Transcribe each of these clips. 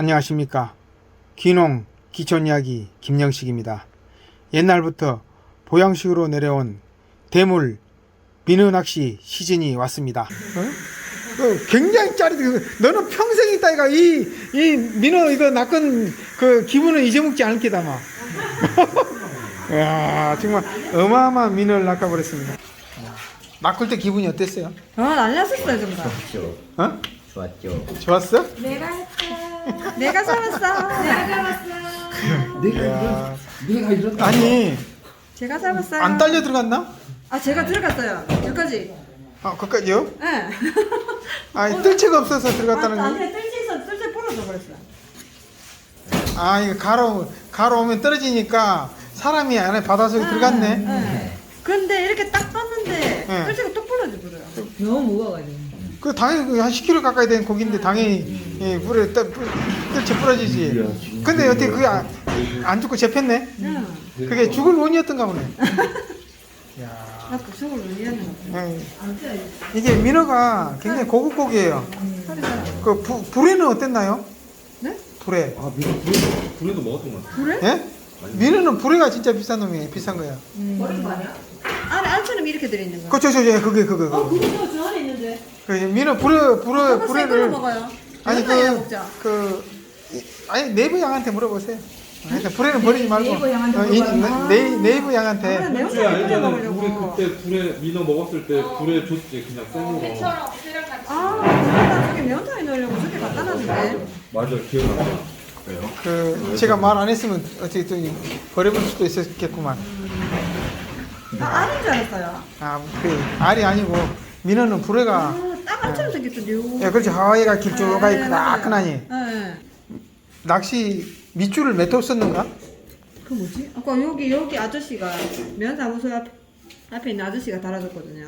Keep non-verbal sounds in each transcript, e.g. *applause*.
안녕하십니까. 귀농 기촌 이야기 김영식입니다. 옛날부터 보양식으로 내려온 대물 민어 낚시 시즌이 왔습니다. 어? 어, 굉장히 짜릿해. 너는 평생 있다 이가 이, 이 민어 이거 낚은 그 기분을 잊어먹지 않을 게다 마. *laughs* 야 정말 어마어마한 민어를 낚아버렸습니다. 낚을 때 기분이 어땠어요? 아, 난리 났었어요, 정말. 좋았죠. 어? 좋았죠. 좋았어? 내가 했어. 내가 잡았어. 내가 잡았어. 내가 야. 이런 내가 이런 아니 제가 잡았어요. 안 딸려 들어갔나? 아, 제가 들어갔어요. 여기까지. 아 그까지요? 예. *laughs* 아니 뜰채가 없어서 들어갔다는 아, 거. 아니, 뜰지에서 뜰지 부러져 버렸어. 아 이거 가로 가로 오면 떨어지니까 사람이 안에 바닷속에 들어갔네. 예. 근데 이렇게 딱 떴는데 네. 뜰지가 뚝 부러져 버려요. 너무 무거워가지고. 그 당연히 그한 10kg 가까이 되는 고기인데 당연히 예, 물에 떠- 뿌- 뜰채 부러지지. 근데 어떻게 그게 안, 안 죽고 잡혔네? 응. 그게 죽을 원이었던가 보네. *laughs* 야, 나 거. 예. 이게 민어가 굉장히 고급 고기예요. 살이. 그 부, 불에는 어땠나요? 네? 불에. 아 미국 불에 불에도 먹었던 것 같아. 그래? 예? 민어는 불에가 진짜 비싼 놈이에요. 비싼 거야. 버린 거 아니야? 안에 알처럼 이렇게 들어있는 거. 그저 저 저, 그게 그거. 어, 그거. 있는데. 그 민어 불에 불에 걸로 불에를 먹어요. 아니 연어야 그, 먹자. 그 이- 아니 네이버 양한테 물어보세요. 하여튼 불에는 버리지 말고 네이버 양한테 어, 이- 물어봐요. 네, 네이버 양한테 혼자 끓여 아니잖아. 우리 먹으려고. 그때 불에 민어 먹었을 때 불에 줬지 그냥 생으로. 아, 나 저기 면탕에 넣으려고 저기 갖다 놨는데. 맞아 기억나. 그 제가 말 안 했으면 어떻게 또 버려볼 수도 있었겠구만. 나 알인 줄 알았어요. 아 그 알이 아니고 민어는 불에가 아, 딱 알처럼 생겼던데요. 예, 그렇지 하와이가 길쭉하게 네, 크나크나니 맞아요. 네. 낚시 밑줄을 몇톨 썼는가? 그 뭐지? 아까 여기 여기 아저씨가 면사무소 앞, 앞에 있는 아저씨가 달아줬거든요.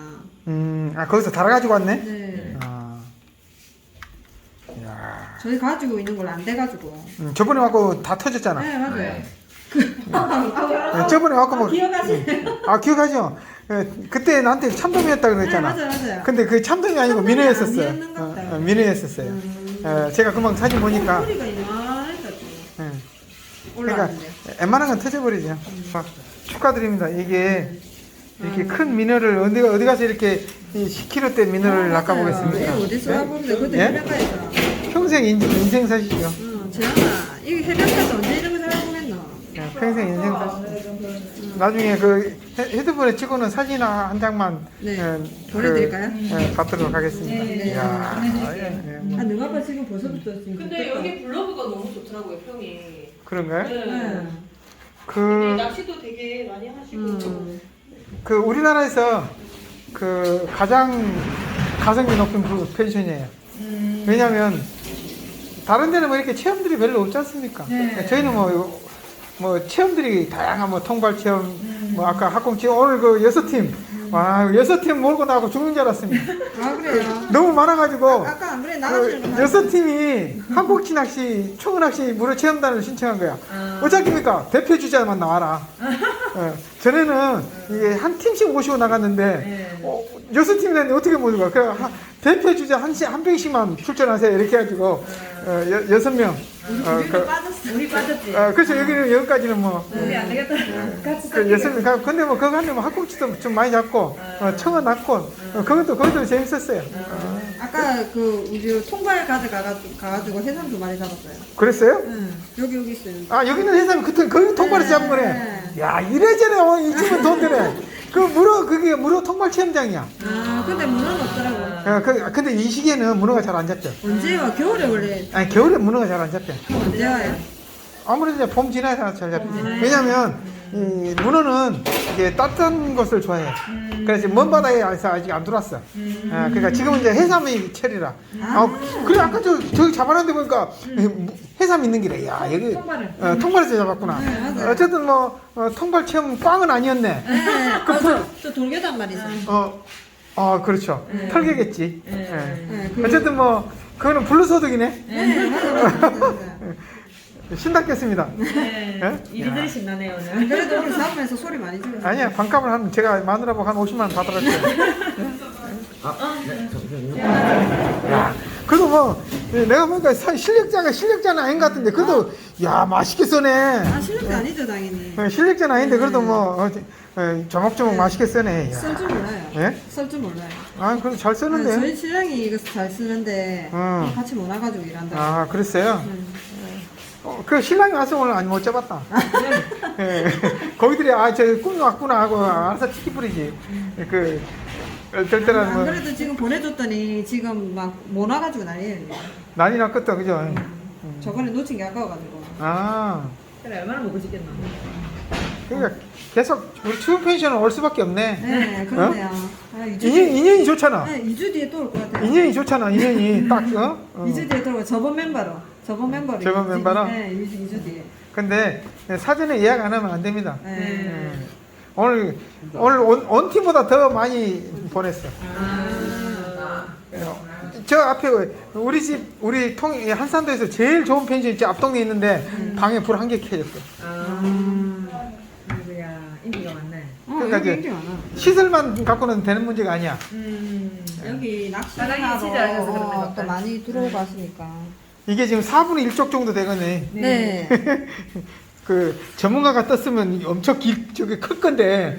음, 아 거기서 달아가지고 왔네. 네. 아, 야, 저희 가지고 있는 걸 안 돼가지고. 음, 저번에 왔고 다 터졌잖아. 네 맞아요. 네. 예, 저번에 왔고 뭐, 기억하시네요. 아 기억하죠? 예, 그때 나한테 참돔이었다 네 그랬잖아. 맞아요 맞아요. 근데 그 참돔이 아니고 참돔이 민어였었어요. 어. 어, 민어였었어요. 음. 어, 제가 금방 사진 보니까, 소리가 이만해가지고 예, 그러니까 올라왔는데. 웬만한 건 터져버리죠. 아, 축하드립니다. 이게 이렇게 큰 민어를 어디 어디 가서 이렇게 10kg대 민어를 아, 낚아보겠습니까? 맞아요. 어디서 네? 와보는데 그것도 예? 해변가에서. 평생 인생, 인생 사시죠. 응, 재현아, 이거 해변가에서 언제 이런 거 살아보겠노? 예, 평생 인생 사시죠. 나중에 그 헤- 헤드폰에 찍어놓은 사진 한 장만 네. 예, 보내드릴까요? 예, 받도록 하겠습니다. 네. 이야, 보내드릴게요. 예, 예. 아, 봐 지금 벌써부터 지금. 근데 좋겠다. 여기 블로그가 너무 좋더라고요, 평이. 그런가요? 네. 네. 그, 낚시도 되게 많이 하시고. 음. 그 우리나라에서 그 가장 가성비 높은 그 펜션이에요. 음. 왜냐하면 다른 데는 뭐 이렇게 체험들이 별로 없지 않습니까? 네. 저희는 뭐, 뭐 체험들이 다양한 뭐 통발 체험, 음. 뭐 아까 학공 체험, 오늘 그 여섯 팀, 와 여섯 팀 몰고 나가고 죽는 줄 알았습니다. 아, 그래요? 너무 많아가지고 아 까 안 그래? 나가시는 그거 여섯 팀이 한국치 낚시, 청어 낚시 무료 체험단을 신청한 거야. 아. 어차피입니까? 대표 주자만 나와라. 어, *laughs* 전에는 이게 한 팀씩 모시고 나갔는데 네. 어, 여섯 팀이 됐는데 어떻게 모시고 가? 그래 한- 대표 주자 한, 시- 한 명씩만 출전하세요. 이렇게 해가지고 어, 여, 여섯 명. 어, 그, 빠졌어. 우리 빠졌지. 어, 그래서 여기는 여기까지는 뭐. 우리 안 되겠다. 같이 그 여섯 명, 가- 근데 뭐 그거 하면 뭐 학국지도 좀 많이 잡고, 어, 청어 낳고, 어, 그것도, 그것도 재밌었어요. 어, 아까 그 우리 통발 가져 가가지고 가가지고 해삼도 많이 잡았어요. 그랬어요? 응. 여기 여기 있어요. 아, 여기는 해삼이 그때 거기 통발에서 잡은 거네. 네. 야, 이래저래, 어, 이 집은 돈 드네. 그 무료, 그게 무료 통발 체험장이야. 아, 근데 문어는. 어, 그, 근데 이 시기에는 문어가 잘 안 잡혀. 언제요? 겨울에 원래 아니, 겨울에 문어가 잘 안 잡혀. 언제 와요? 아무래도 이제 봄 지나야 잘 잡히지. 왜냐면, 이 문어는 이게 따뜻한 것을 좋아해. 그래서 먼 바다에서 아직 안 들어왔어. 아, 그러니까 지금은 이제 해삼이 철이라. 아, 그래, 아까 저, 저기 잡아놨는데 보니까 해삼 있는 길에. 야, 여기 통발을. 어, 통발에서 잡았구나. 네, 맞아요. 어쨌든 뭐, 어, 통발 체험 꽝은 아니었네. 네. 어, 저, 저 돌개단 말이죠. 어, 어, 그렇죠. 털개겠지. 예. 네, 그- 어쨌든 뭐, 그거는 불로소득이네. 네. 신났겠습니다. 네. 예? 일들이 신나네요, 오늘. 그래도 우리 잡으면서 소리 많이 질렀어요. 아니야, 반값을 한, 제가 마누라보고 한 50만 원 받아갔어요. 아, 네. 잠시만요. 야, 그래도 뭐, 예, 내가 보니까 사- 실력자가 실력자는 아닌 것 같은데 그래도 야 맛있게 써네. 아 실력자 아니죠 당연히. 어, 실력자는 아닌데 그래도 뭐 어, 어, 조목조목 맛있게 쓰네. 야. 쓸 줄 몰라요. 예? 쓸 줄 몰라요. 아 그래도 잘 아, 쓰는데. 저희 신랑이 이거 잘 쓰는데 어. 같이 못 와가지고 일한다. 아 그랬어요. 음. 어, 그 신랑이 와서 오늘 아니 못 잡았다. 예. *laughs* 거기들이 아 저 꿈이 왔구나 하고 알아서 치키 뿌리지. 그 얼떨떨한 안 뭐 그래도 지금 보내줬더니 지금 막 못 와가지고 난리예요. 이제. 난리 났겠다 그죠? 저번에 놓친 게 아까워가지고. 아 그래 얼마나 먹고 싶겠나. 그러니까 계속 우리 추운 펜션은 올 수밖에 없네. 네, 그렇네요. 아, 2주 인연, 뒤에, 인연이 좋잖아. 네, 2주 뒤에 또 올 것 같아요. 인연이 좋잖아. 인연이 딱 어? 어. 2주 뒤에 또 올, 저번 멤버로. 저번 멤버로. 저번 이주- 멤버로? 네, 2주, 2주 뒤에. 근데 사전에 예약 안 하면 안 됩니다. 네. 음. 오늘 오늘 온, 온 팀보다 더 많이 보냈어. 아. 저 앞에 우리 집 우리 통 한산도에서 제일 좋은 펜션 있지 앞동네 있는데 방에 불 한 개 켜졌어. 음. 아이고야 인기가 많네. 어, 그러니까. 시설만 갖고는 되는 문제가 아니야. 음. 여기 사장님이 낚시하러 취재하셔서 그런 것 어, 같다. 또 많이 들어오셨으니까. 이게 지금 4분의 1쪽 정도 되겠네. 네. *laughs* 그 전문가가 떴으면 엄청 길 저기 클 건데.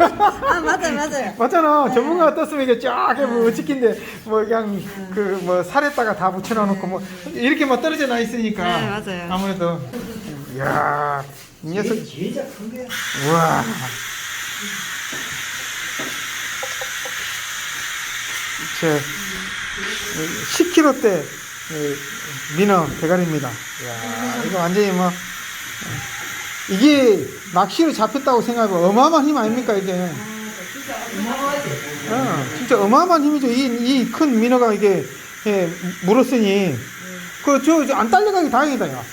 어? 아, 맞아요, 맞아요. 맞잖아. 전문가가 떴으면 이게 쫙 해뭐 어찌긴데 뭐 그냥 그 뭐 살에다가 다 붙여놓고 뭐 이렇게 막 떨어져 나 있으니까. 네, 맞아요. 아무래도. 이야 이 녀석. 제자 큰데. 우와. 제 10kg대 민어 대가리입니다. 이야, 이거 완전히 뭐 이게 낚시로 잡혔다고 생각하면 어마어마한 힘 아닙니까 이게? 어, 진짜 어마어마한 힘이죠. 이 이 큰 민어가 이게 예, 물었으니 그저안 딸려가기 다행이다 야.